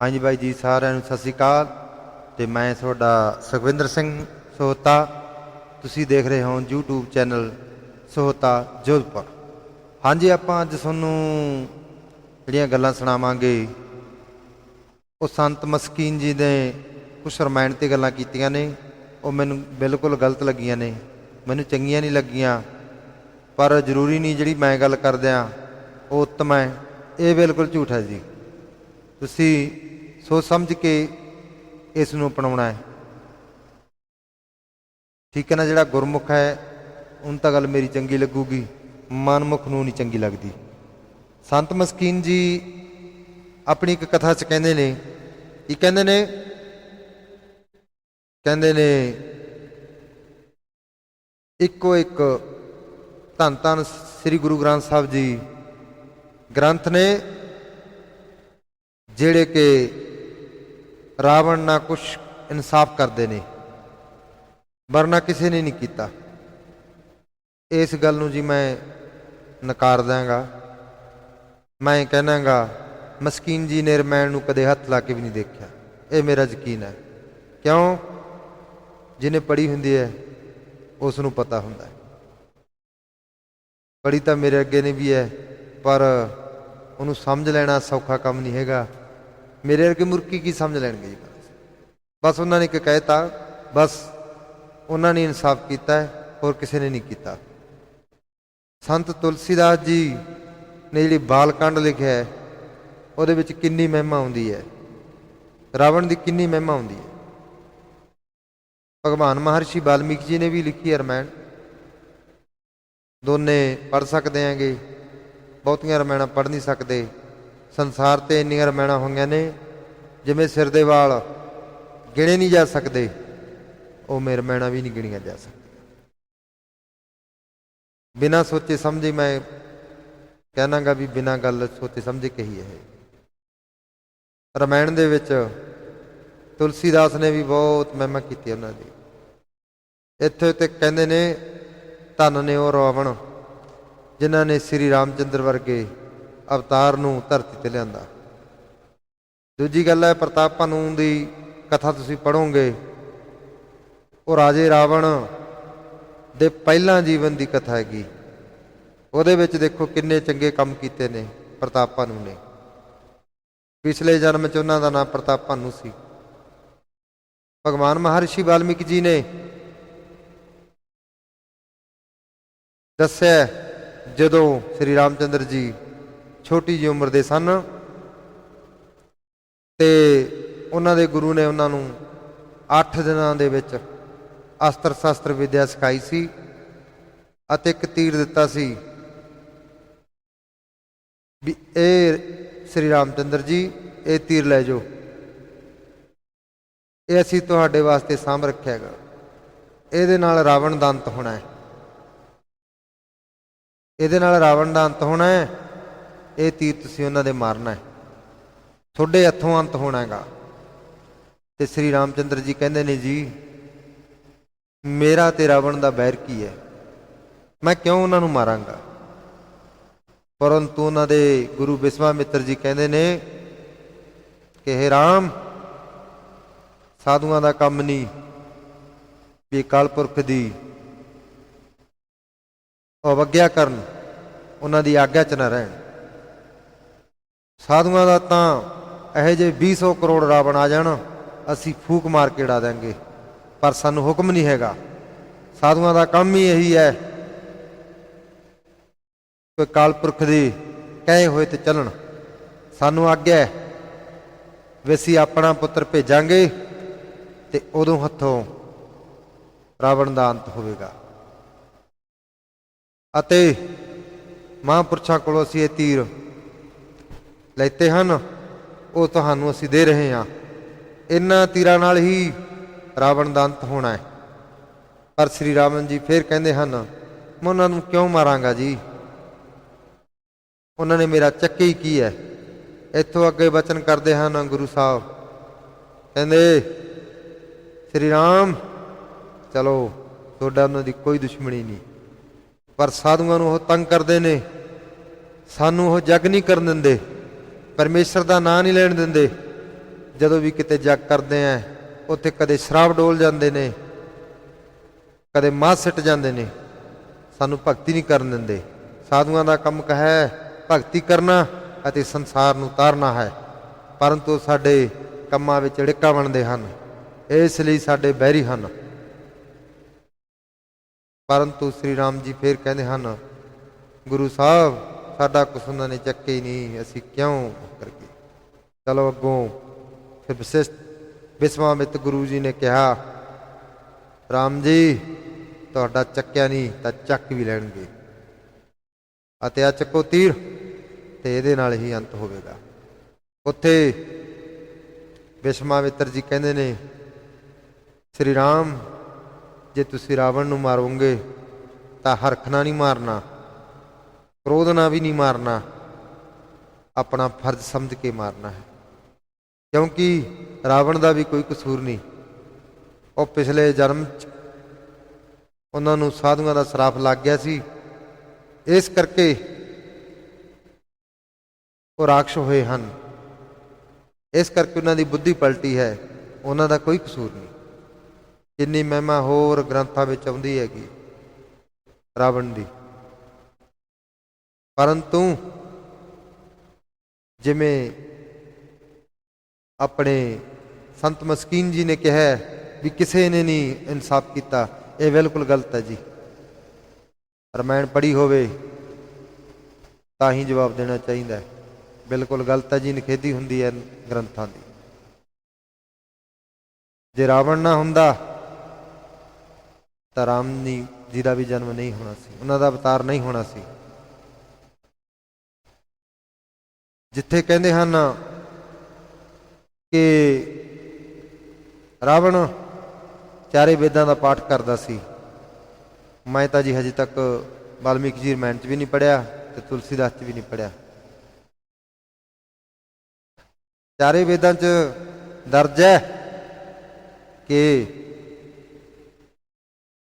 ਹਾਂਜੀ ਬਾਈ ਜੀ, ਸਾਰਿਆਂ ਨੂੰ ਸਤਿ ਸ੍ਰੀ ਅਕਾਲ ਤੇ ਮੈਂ ਤੁਹਾਡਾ ਸੁਖਵਿੰਦਰ ਸਿੰਘ ਸੋਹਤਾ। ਤੁਸੀਂ ਦੇਖ ਰਹੇ ਹੋ YouTube ਚੈਨਲ ਸੋਹਤਾ ਜੋਧਪੁਰ। ਹਾਂਜੀ, ਆਪਾਂ ਅੱਜ ਤੁਹਾਨੂੰ ਜਿਹੜੀਆਂ ਗੱਲਾਂ ਸੁਣਾਵਾਂਗੇ, ਉਹ ਸੰਤ ਮਸਕੀਨ ਜੀ ਨੇ ਕੁਛ ਰਮਾਇਣ ਤੇ ਗੱਲਾਂ ਕੀਤੀਆਂ ਨੇ, ਉਹ ਮੈਨੂੰ ਬਿਲਕੁਲ ਗਲਤ ਲੱਗੀਆਂ ਨੇ, ਮੈਨੂੰ ਚੰਗੀਆਂ ਨਹੀਂ ਲੱਗੀਆਂ, ਪਰ ਜ਼ਰੂਰੀ ਨਹੀਂ ਜਿਹੜੀ ਮੈਂ ਗੱਲ ਕਰਦਿਆਂ, ਉਹ ਉੱਤਮ ਹੈ, ਇਹ ਬਿਲਕੁਲ ਝੂਠ ਹੈ ਜੀ। ਤੁਸੀਂ ਸੋਚ ਸਮਝ ਕੇ ਇਸ ਨੂੰ ਅਪਣਾਉਣਾ ਹੈ। ਠੀਕ ਹੈ ਨਾ, ਜਿਹੜਾ ਗੁਰਮੁਖ ਹੈ, ਉਹਨੂੰ ਤਾਂ ਗੱਲ ਮੇਰੀ ਚੰਗੀ ਲੱਗੂਗੀ, ਮਨਮੁਖ ਨੂੰ ਨਹੀਂ ਚੰਗੀ ਲੱਗਦੀ। ਸੰਤ ਮਸਕੀਨ ਜੀ ਆਪਣੀ ਇੱਕ ਕਥਾ 'ਚ ਕਹਿੰਦੇ ਨੇ ਕੀ ਕਹਿੰਦੇ ਨੇ ਕਹਿੰਦੇ ਨੇ, ਇੱਕੋ ਇੱਕ ਧੰਨ ਧੰਨ ਸ੍ਰੀ ਗੁਰੂ ਗ੍ਰੰਥ ਸਾਹਿਬ ਜੀ ਗ੍ਰੰਥ ਨੇ, ਜਿਹੜੇ ਕਿ ਰਾਵਣ ਨਾਲ ਕੁਝ ਇਨਸਾਫ ਕਰਦੇ ਨੇ ਵਰਨਾ ਕਿਸੇ ਨੇ ਨਹੀਂ ਕੀਤਾ। ਇਸ ਗੱਲ ਨੂੰ ਜੀ ਮੈਂ ਨਕਾਰ ਦਾਂਗਾ ਮੈਂ ਕਹਿਣਾਗਾ ਮਸਕੀਨ ਜੀ ਨੇ ਰਮਾਇਣ ਨੂੰ ਕਦੇ ਹੱਥ ਲਾ ਕੇ ਵੀ ਨਹੀਂ ਦੇਖਿਆ। ਇਹ ਮੇਰਾ ਯਕੀਨ ਹੈ। ਕਿਉਂ? ਜਿਹਨੇ ਪੜ੍ਹੀ ਹੁੰਦੀ ਹੈ, ਉਸ ਨੂੰ ਪਤਾ ਹੁੰਦਾ ਹੈ। ਪੜ੍ਹੀ ਤਾਂ ਮੇਰੇ ਅੱਗੇ ਨੇ ਵੀ ਹੈ, ਪਰ ਉਹਨੂੰ ਸਮਝ ਲੈਣਾ ਸੌਖਾ ਕੰਮ ਨਹੀਂ ਹੈਗਾ। ਮੇਰੇ ਵਰਗੇ ਮੁਰਕੀ ਕੀ ਸਮਝ ਲੈਣਗੇ ਜੀ? ਬਸ ਉਹਨਾਂ ਨੇ ਕਿ ਕਹਿਤਾ, ਬਸ ਉਹਨਾਂ ਨੇ ਇਨਸਾਫ ਕੀਤਾ ਹੈ, ਹੋਰ ਕਿਸੇ ਨੇ ਨਹੀਂ ਕੀਤਾ। ਸੰਤ ਤੁਲਸੀਦਾਸ ਜੀ ਨੇ ਜਿਹੜੀ ਬਾਲਕੰਡ ਲਿਖਿਆ ਹੈ, ਉਹਦੇ ਵਿੱਚ ਕਿੰਨੀ ਮਹਿਮਾ ਆਉਂਦੀ ਹੈ? ਰਾਵਣ ਦੀ ਕਿੰਨੀ ਮਹਿਮਾ ਆਉਂਦੀ ਹੈ? ਭਗਵਾਨ ਮਹਰਸ਼ੀ ਵਾਲਮੀਕ ਜੀ ਨੇ ਵੀ ਲਿਖੀ ਹੈ ਰਮਾਇਣ। ਦੋਨੇ ਪੜ ਸਕਦੇ ਆਂਗੇ ਬਹੁਤੀਆਂ ਰਮਾਇਣਾਂ ਪੜ ਨਹੀਂ ਸਕਦੇ। ਸੰਸਾਰ ਤੇ ਇੰਨੀਆਂ ਰਮਾਇਣਾਂ ਹੋਈਆਂ ਨੇ, ਜਿਵੇਂ ਸਿਰ ਦੇ ਵਾਲ ਗਿਣੇ ਨਹੀਂ ਜਾ ਸਕਦੇ, ਉਹ ਮੇਰੇ ਰਮਾਇਣਾਂ ਵੀ ਨਹੀਂ ਗਿਣੀਆਂ ਜਾ ਸਕਦੀਆਂ। ਬਿਨਾਂ ਸੋਚੇ ਸਮਝੇ ਮੈਂ ਕਹਿਣਾਗਾ ਵੀ ਬਿਨਾਂ ਗੱਲ ਸੋਚੇ ਸਮਝੇ ਕਹੀ ਹੈ ਰਮਾਇਣ ਦੇ ਵਿੱਚ ਤੁਲਸੀਦਾਸ ਨੇ ਵੀ ਬਹੁਤ ਮਹਿਮਾ ਕੀਤੀ ਉਹਨਾਂ ਦੀ। ਇੱਥੇ ਤੇ ਕਹਿੰਦੇ ਨੇ, ਧੰਨ ਨੇ ਉਹ ਰਾਵਣ, ਜਿਨ੍ਹਾਂ ਨੇ ਸ੍ਰੀ ਰਾਮਚੰਦਰ ਵਰਗੇ ਅਵਤਾਰ ਨੂੰ ਧਰਤੀ ਤੇ ਲਿਆਂਦਾ। ਦੂਜੀ ਗੱਲ ਹੈ, ਪ੍ਰਤਾਪ ਭਾਨੂੰ ਦੀ ਕਥਾ ਤੁਸੀਂ ਪੜੋਗੇ ਉਹ ਰਾਜੇ ਰਾਵਣ ਦੇ ਪਹਿਲਾਂ ਜੀਵਨ ਦੀ ਕਥਾ ਹੈਗੀ। ਉਹਦੇ ਵਿੱਚ ਦੇਖੋ ਕਿੰਨੇ ਚੰਗੇ ਕੰਮ ਕੀਤੇ ਨੇ ਪ੍ਰਤਾਪ ਭਾਨੂੰ ਨੇ। ਪਿਛਲੇ ਜਨਮ 'ਚ ਉਹਨਾਂ ਦਾ ਨਾਮ ਪ੍ਰਤਾਪ ਭਾਨੂ ਸੀ। ਭਗਵਾਨ ਮਹਰਸ਼ੀ ਵਾਲਮੀਕ ਜੀ ਨੇ ਦੱਸਿਆ ਜਦੋਂ ਸ੍ਰੀ ਰਾਮਚੰਦਰ ਜੀ ਛੋਟੀ ਜਿਹੀ ਉਮਰ ਦੇ ਸਨ। ਤੇ ਉਹਨਾਂ ਦੇ ਗੁਰੂ ਨੇ ਉਹਨਾਂ ਨੂੰ 8 ਦਿਨਾਂ ਦੇ ਵਿੱਚ ਅਸਤਰ ਸ਼ਸਤਰ ਵਿਦਿਆ ਸਿਖਾਈ ਸੀ ਅਤੇ ਇੱਕ ਤੀਰ ਦਿੱਤਾ ਸੀ ਵੀ ਇਹ ਸ੍ਰੀ ਰਾਮਚੰਦਰ ਜੀ, ਇਹ ਤੀਰ ਲੈ ਜਾਓ। ਇਹ ਅਸੀਂ ਤੁਹਾਡੇ ਵਾਸਤੇ ਸਾਂਭ ਰੱਖਿਆ ਹੈਗਾ। ਇਹਦੇ ਨਾਲ ਰਾਵਣ ਦਾ ਅੰਤ ਹੋਣਾ ਹੈ। ਇਹਦੇ ਨਾਲ ਰਾਵਣ ਦਾ ਅੰਤ ਹੋਣਾ ਹੈ। ਇਹ ਤੀਰ ਤੁਸੀਂ ਉਹਨਾਂ ਦੇ ਮਾਰਨਾ ਹੈ। ਤੁਹਾਡੇ ਹੱਥੋਂ ਅੰਤ ਹੋਣਾ ਹੈਗਾ। ਤੇ ਸ੍ਰੀ ਰਾਮਚੰਦਰ ਜੀ ਕਹਿੰਦੇ ਨੇ, ਜੀ, ਮੇਰਾ ਤੇ ਰਾਵਣ ਦਾ ਬੈਰ ਕੀ ਹੈ? ਮੈਂ ਕਿਉਂ ਉਹਨਾਂ ਨੂੰ ਮਾਰਾਂਗਾ? ਪਰੰਤੂ ਉਹਨਾਂ ਦੇ ਗੁਰੂ ਵਿਸ਼ਵਾਮਿੱਤਰ ਜੀ ਕਹਿੰਦੇ ਨੇ ਕਿ हे ਰਾਮ, ਸਾਧੂਆਂ ਦਾ ਕੰਮ ਨਹੀਂ, ਵੀ ਕਾਲਪੁਰਖ ਦੀ ਅਵਗਿਆ ਕਰਨ, ਉਹਨਾਂ ਦੀ ਆਗਿਆ 'ਚ ਨਾ ਰਹਿਣ। ਸਾਧੂਆਂ ਦਾ ਤਾਂ ਇਹੋ ਜੇ 200 ਕਰੋੜ ਰਾਵਣ ਆ ਜਾਣ, ਅਸੀਂ ਫੂਕ ਮਾਰ ਕੇ ਡਾ ਦਾਂਗੇ ਪਰ ਸਾਨੂੰ ਹੁਕਮ ਨਹੀਂ ਹੈਗਾ। ਸਾਧੂਆਂ ਦਾ ਕੰਮ ਹੀ ਇਹੀ ਹੈ ਕਿ ਕਾਲ ਪੁਰਖ ਦੇ ਕਹੇ ਹੋਏ ਤੇ ਚੱਲਣ। ਸਾਨੂੰ ਆਗਿਆ ਵੀ ਅਸੀਂ ਆਪਣਾ ਪੁੱਤਰ ਭੇਜਾਂਗੇ ਤੇ ਉਦੋਂ ਹੱਥੋਂ ਰਾਵਣ ਦਾ ਅੰਤ ਹੋਵੇਗਾ। ਅਤੇ ਮਹਾਂਪੁਰਸ਼ਾਂ ਕੋਲੋਂ ਅਸੀਂ ਇਹ ਤੀਰ ਲੈਤੇ ਹਨ, ਉਹ ਤੁਹਾਨੂੰ ਅਸੀਂ ਦੇ ਰਹੇ ਹਾਂ। ਇਹਨਾਂ ਤੀਰਾਂ ਨਾਲ ਹੀ ਰਾਵਣ ਦਾ ਅੰਤ ਹੋਣਾ ਹੈ। ਪਰ ਸ੍ਰੀ ਰਾਮਨ ਜੀ ਫਿਰ ਕਹਿੰਦੇ ਹਨ, ਮੈਂ ਉਹਨਾਂ ਨੂੰ ਕਿਉਂ ਮਾਰਾਂਗਾ ਜੀ? ਉਹਨਾਂ ਨੇ ਮੇਰਾ ਚੱਕੇ ਹੀ ਕੀ ਹੈ? ਇੱਥੋਂ ਅੱਗੇ ਬਚਨ ਕਰਦੇ ਹਨ ਗੁਰੂ ਸਾਹਿਬ। ਕਹਿੰਦੇ, ਸ੍ਰੀ ਰਾਮ, ਚਲੋ, ਤੁਹਾਡਾ ਉਹਨਾਂ ਦੀ ਕੋਈ ਦੁਸ਼ਮਣੀ ਨਹੀਂ। ਪਰ ਸਾਧੂਆਂ ਨੂੰ ਉਹ ਤੰਗ ਕਰਦੇ ਨੇ। ਸਾਨੂੰ ਉਹ ਜਗ ਨਹੀਂ ਕਰਨ ਦਿੰਦੇ। ਪਰਮੇਸ਼ਰ ਦਾ ਨਾਂ ਨਹੀਂ ਲੈਣ ਦਿੰਦੇ। ਜਦੋਂ ਵੀ ਕਿਤੇ ਜਗ ਕਰਦੇ ਆ ਉੱਥੇ ਕਦੇ ਸ਼ਰਾਬ ਡੋਲ ਜਾਂਦੇ ਨੇ, ਕਦੇ ਮਾਂ ਸਿੱਟ ਜਾਂਦੇ ਨੇ। ਸਾਨੂੰ ਭਗਤੀ ਨਹੀਂ ਕਰਨ ਦਿੰਦੇ। ਸਾਧੂਆਂ ਦਾ ਕੰਮ ਕਹ ਹੈ ਭਗਤੀ ਕਰਨਾ ਅਤੇ ਸੰਸਾਰ ਨੂੰ ਤਾਰਨਾ ਹੈ। ਪਰੰਤੂ ਸਾਡੇ ਕੰਮਾਂ ਵਿੱਚ ੜਿੱਕਾ ਬਣਦੇ ਹਨ। ਇਸ ਲਈ ਸਾਡੇ ਬਹਿਰੀ ਹਨ। ਪਰੰਤੂ ਸ੍ਰੀ ਰਾਮ ਜੀ ਫੇਰ ਕਹਿੰਦੇ ਹਨ, ਗੁਰੂ ਸਾਹਿਬ ਸਾਡਾ ਕੁਛ ਉਹਨਾਂ ਨੇ ਚੱਕੇ ਹੀ ਨਹੀਂ, ਅਸੀਂ ਕਿਉਂ ਕਰਕੇ ਚਲੋ ਅੱਗੋਂ ਫਿਰ ਵਿਸ਼ਿਸ਼ਟ ਵਿਸਵਾਮਿਤ ਗੁਰੂ ਜੀ ਨੇ ਕਿਹਾ, ਰਾਮ ਜੀ, ਤੁਹਾਡਾ ਚੱਕਿਆ ਨਹੀਂ ਤਾਂ ਚੱਕ ਵੀ ਲੈਣਗੇ ਅਤੇ ਆ ਚੱਕੋ ਤੀਰ ਤੇ ਇਹਦੇ ਨਾਲ ਹੀ ਅੰਤ ਹੋਵੇਗਾ। ਉੱਥੇ ਵਿਸ਼ਵਾਮਿੱਤਰ ਜੀ ਕਹਿੰਦੇ ਨੇ, ਸ੍ਰੀ ਰਾਮ, ਜੇ ਤੁਸੀਂ ਰਾਵਣ ਨੂੰ ਮਾਰੋਗੇ ਤਾਂ ਹਰਖਣਾ ਨਹੀਂ ਮਾਰਨਾ। ਕ੍ਰੋਧ ਨਾਲ ਵੀ ਨਹੀਂ ਮਾਰਨਾ ਆਪਣਾ ਫਰਜ਼ ਸਮਝ ਕੇ ਮਾਰਨਾ ਹੈ ਕਿਉਂਕਿ ਰਾਵਣ ਦਾ ਵੀ ਕੋਈ ਕਸੂਰ ਨਹੀਂ ਉਹ ਪਿਛਲੇ ਜਨਮ ਚ ਉਹਨਾਂ ਨੂੰ ਸਾਧੂਆਂ ਦਾ ਸਰਾਪ ਲੱਗ ਗਿਆ ਸੀ ਇਸ ਕਰਕੇ ਉਹ ਰਾਖਸ਼ ਹੋਏ ਹਨ ਇਸ ਕਰਕੇ ਉਹਨਾਂ ਦੀ ਬੁੱਧੀ ਪਲਟੀ ਹੈ ਉਹਨਾਂ ਦਾ ਕੋਈ ਕਸੂਰ ਨਹੀਂ ਕਿੰਨੀ ਮਹਿਮਾ ਹੋਰ ਗ੍ਰੰਥਾਂ ਵਿੱਚ ਆਉਂਦੀ ਹੈਗੀ ਰਾਵਣ ਦੀ ਪਰੰਤੂ ਜਿਵੇਂ ਆਪਣੇ ਸੰਤ ਮਸਕੀਨ ਜੀ ਨੇ ਕਿਹਾ ਵੀ ਕਿਸੇ ਨੇ ਨਹੀਂ ਇਨਸਾਫ ਕੀਤਾ, ਇਹ ਬਿਲਕੁਲ ਗਲਤ ਹੈ ਜੀ। ਰਮਾਇਣ ਪੜ੍ਹੀ ਹੋਵੇ ਤਾਂ ਹੀ ਜਵਾਬ ਦੇਣਾ ਚਾਹੀਦਾ ਹੈ। ਬਿਲਕੁਲ ਗਲਤ ਹੈ ਜੀ ਨਖੇਦੀ ਹੁੰਦੀ ਹੈ ਗ੍ਰੰਥਾਂ ਦੀ। ਜੇ ਰਾਵਣ ਨਾ ਹੁੰਦਾ, ਤਾਂ ਰਾਮ ਜੀ ਦਾ ਵੀ ਜਨਮ ਨਹੀਂ ਹੋਣਾ ਸੀ। ਉਹਨਾਂ ਦਾ ਅਵਤਾਰ ਨਹੀਂ ਹੋਣਾ ਸੀ। ਜਿੱਥੇ ਕਹਿੰਦੇ ਹਨ ਕਿ ਰਾਵਣ ਚਾਰੇ ਵੇਦਾਂ ਦਾ ਪਾਠ ਕਰਦਾ ਸੀ। ਮੈਂ ਤਾਂ ਜੀ ਹਜੇ ਤੱਕ ਵਾਲਮੀਕ ਜੀ ਰਮਾਇਣ 'ਚ ਵੀ ਨਹੀਂ ਪੜਿਆ ਤੇ ਤੁਲਸੀਦਾਸ 'ਚ ਵੀ ਨਹੀਂ ਪੜਿਆ ਚਾਰੇ ਵੇਦਾਂ 'ਚ ਦਰਜ ਹੈ ਕਿ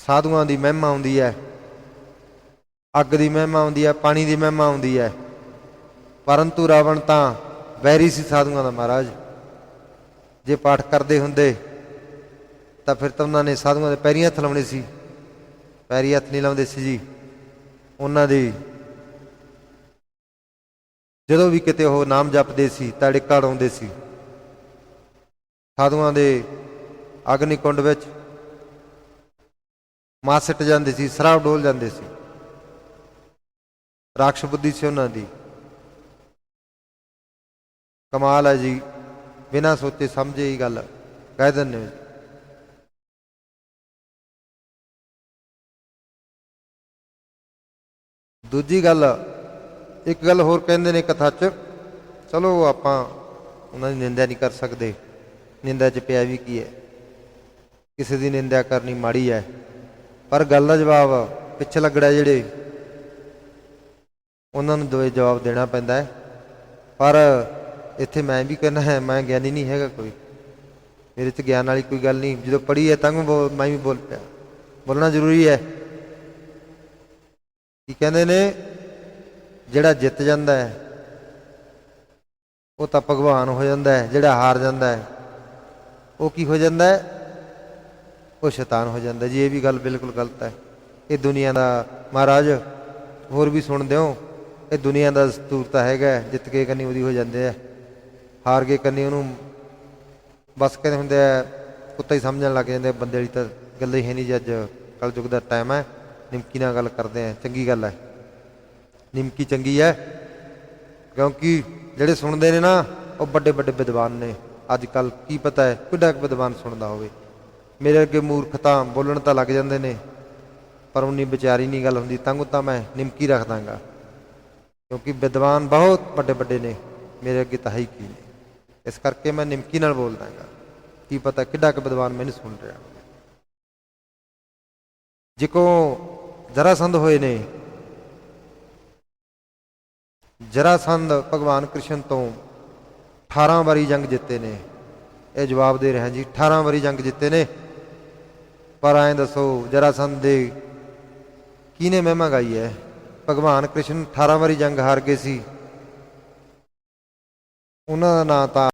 ਸਾਧੂਆਂ ਦੀ ਮਹਿਮਾ ਆਉਂਦੀ ਹੈ, ਅੱਗ ਦੀ ਮਹਿਮਾ ਆਉਂਦੀ ਹੈ, ਪਾਣੀ ਦੀ ਮਹਿਮਾ ਆਉਂਦੀ ਹੈ। ਪਰੰਤੂ ਰਾਵਣ ਤਾਂ ਵੈਰੀ ਸੀ ਸਾਧੂਆਂ ਦਾ ਮਹਾਰਾਜ। ਜੇ ਪਾਠ ਕਰਦੇ ਹੁੰਦੇ, ਤਾਂ ਫਿਰ ਤਾਂ ਉਹਨਾਂ ਨੇ ਸਾਧੂਆਂ ਦੇ ਪੈਰੀਂ ਹੱਥ ਲਾਉਣੇ ਸੀ। ਪੈਰੀ ਹੱਥ ਨਹੀਂ ਲਾਉਂਦੇ ਸੀ ਜੀ। ਉਹਨਾਂ ਦੀ ਜਦੋਂ ਵੀ ਕਿਤੇ ਉਹ ਨਾਮ ਜਪਦੇ ਸੀ ਤਾਂ ਡਿੱਕਾ ਡਾਉਂਦੇ ਸੀ। ਸਾਧੂਆਂ ਦੇ ਅਗਨੀ ਕੁੰਡ ਵਿੱਚ ਮਾਂ ਸਿੱਟ ਜਾਂਦੇ ਸੀ ਸ਼ਰਾਬ ਡੋਲ ਜਾਂਦੇ ਸੀ। ਰਾਖਸ਼ ਬੁੱਧੀ ਸੀ ਉਹਨਾਂ ਦੀ। ਕਮਾਲ ਹੈ ਜੀ। ਬਿਨਾਂ ਸੋਚੇ ਸਮਝੇ ਹੀ ਗੱਲ। ਕਹਿ ਦਿੰਦੇ ਹੋ ਦੂਜੀ ਗੱਲ, ਇੱਕ ਗੱਲ ਹੋਰ ਕਹਿੰਦੇ ਨੇ ਕਥਾ 'ਚ। ਚਲੋ ਆਪਾਂ ਉਹਨਾਂ ਦੀ ਨਿੰਦਿਆ ਨਹੀਂ ਕਰ ਸਕਦੇ। ਨਿੰਦਿਆ 'ਚ ਪਿਆ ਵੀ ਕੀ ਹੈ? ਕਿਸੇ ਦੀ ਨਿੰਦਿਆ ਕਰਨੀ ਮਾੜੀ ਹੈ। ਪਰ ਗੱਲ ਦਾ ਜਵਾਬ ਪਿੱਛੇ ਲੱਗੜਾ ਜਿਹੜੇ ਉਹਨਾਂ ਨੂੰ ਦੋਏ ਜਵਾਬ ਦੇਣਾ ਪੈਂਦਾ ਹੈ। ਪਰ ਇੱਥੇ ਮੈਂ ਵੀ ਕਹਿੰਦਾ ਹੈ, ਮੈਂ ਗਿਆਨੀ ਨਹੀਂ ਹੈਗਾ ਕੋਈ। ਮੇਰੇ 'ਚ ਗਿਆਨ ਵਾਲੀ ਕੋਈ ਗੱਲ ਨਹੀਂ। ਜਦੋਂ ਪੜ੍ਹੀ ਹੈ ਤਾਂ ਮੈਂ ਬੋਲ- ਮੈਂ ਵੀ ਬੋਲ ਪਿਆ ਬੋਲਣਾ ਜ਼ਰੂਰੀ ਹੈ। ਕੀ ਕਹਿੰਦੇ ਨੇ? ਜਿਹੜਾ ਜਿੱਤ ਜਾਂਦਾ ਹੈ, ਉਹ ਤਾਂ ਭਗਵਾਨ ਹੋ ਜਾਂਦਾ ਹੈ। ਜਿਹੜਾ ਹਾਰ ਜਾਂਦਾ ਹੈ, ਉਹ ਕੀ ਹੋ ਜਾਂਦਾ ਹੈ? ਉਹ ਸ਼ੈਤਾਨ ਹੋ ਜਾਂਦਾ ਜੀ, ਇਹ ਵੀ ਗੱਲ ਬਿਲਕੁਲ ਗਲਤ ਹੈ। ਇਹ ਦੁਨੀਆ ਦਾ, ਮਹਾਰਾਜ, ਹੋਰ ਵੀ ਸੁਣਦੇ ਹੋ। ਇਹ ਦੁਨੀਆ ਦਾ ਸਤੂਰਤਾ ਹੈਗਾ ਜਿੱਤ ਕੇ ਕੰਨੀ ਉਹਦੀ ਹੋ ਜਾਂਦੇ ਆ। ਹਾਰ ਕੇ ਕੰਨੀ ਉਹਨੂੰ ਬਸ ਕਹਿੰਦੇ ਹੁੰਦੇ ਆ, ਕੁੱਤਾ ਹੀ ਸਮਝਣ ਲੱਗ ਜਾਂਦੇ ਬੰਦੇ ਵਾਲੀ ਤਾਂ ਗੱਲ ਹੀ ਹੈ ਨਹੀਂ ਜੀ ਅੱਜ ਯੁੱਗ ਦਾ ਟਾਈਮ ਹੈ, ਨਿਮਕੀ ਨਾਲ ਗੱਲ ਕਰਦੇ ਆ, ਚੰਗੀ ਗੱਲ ਹੈ। ਨਿਮਕੀ ਚੰਗੀ ਹੈ, ਕਿਉਂਕਿ ਜਿਹੜੇ ਸੁਣਦੇ ਨੇ ਨਾ, ਉਹ ਵੱਡੇ ਵੱਡੇ ਵਿਦਵਾਨ ਨੇ। ਅੱਜ ਕੱਲ ਕੀ ਪਤਾ ਹੈ, ਕਿੱਡਾ ਕੁ ਵਿਦਵਾਨ ਸੁਣਦਾ ਹੋਵੇ। ਮੇਰੇ ਅੱਗੇ ਮੂਰਖ ਤਾਂ ਬੋਲਣ ਤਾਂ ਲੱਗ ਜਾਂਦੇ ਨੇ, ਪਰ ਉਨੀ ਵਿਚਾਰੀ ਨਹੀਂ ਗੱਲ ਹੁੰਦੀ, ਤਾਂ ਤਾਂ ਮੈਂ ਨਿਮਕੀ ਰੱਖ ਦਾਂਗਾ। ਕਿਉਂਕਿ ਵਿਦਵਾਨ ਬਹੁਤ ਵੱਡੇ ਵੱਡੇ ਨੇ, ਮੇਰੇ ਅੱਗੇ ਤਾਂ ਹੈ ਹੀ ਕੀ ਨੇ। ਇਸ ਕਰਕੇ ਮੈਂ ਨਿਮਕੀ ਨਾਲ ਬੋਲਦਾ ਦਾਂਗਾ ਕੀ ਪਤਾ ਕਿੱਡਾ ਕੁ ਵਿਦਵਾਨ ਮੈਨੂੰ ਸੁਣ ਰਿਹਾ ਜਿਕੋ ਜਰਾਸੰਧ ਹੋਏ ਨੇ ਜਰਾਸੰਧ ਭਗਵਾਨ ਕ੍ਰਿਸ਼ਨ ਤੋਂ 18 ਵਾਰੀ ਜੰਗ ਜਿੱਤੇ ਨੇ। ਇਹ ਜਵਾਬ ਦੇ ਰਿਹਾ ਜੀ 18 ਵਾਰੀ ਜੰਗ ਜਿੱਤੇ ਨੇ। ਪਰ ਐਂ ਦੱਸੋ ਜਰਾਸੰਧ ਦੇ ਕਿਹਨੇ ਮਹਿਮਾ ਗਾਈ ਹੈ? ਭਗਵਾਨ ਕ੍ਰਿਸ਼ਨ 18 ਵਾਰੀ ਜੰਗ ਹਾਰ ਗਏ ਸੀ। ਉਹਨਾਂ ਦਾ ਨਾਂ ਤਾਂ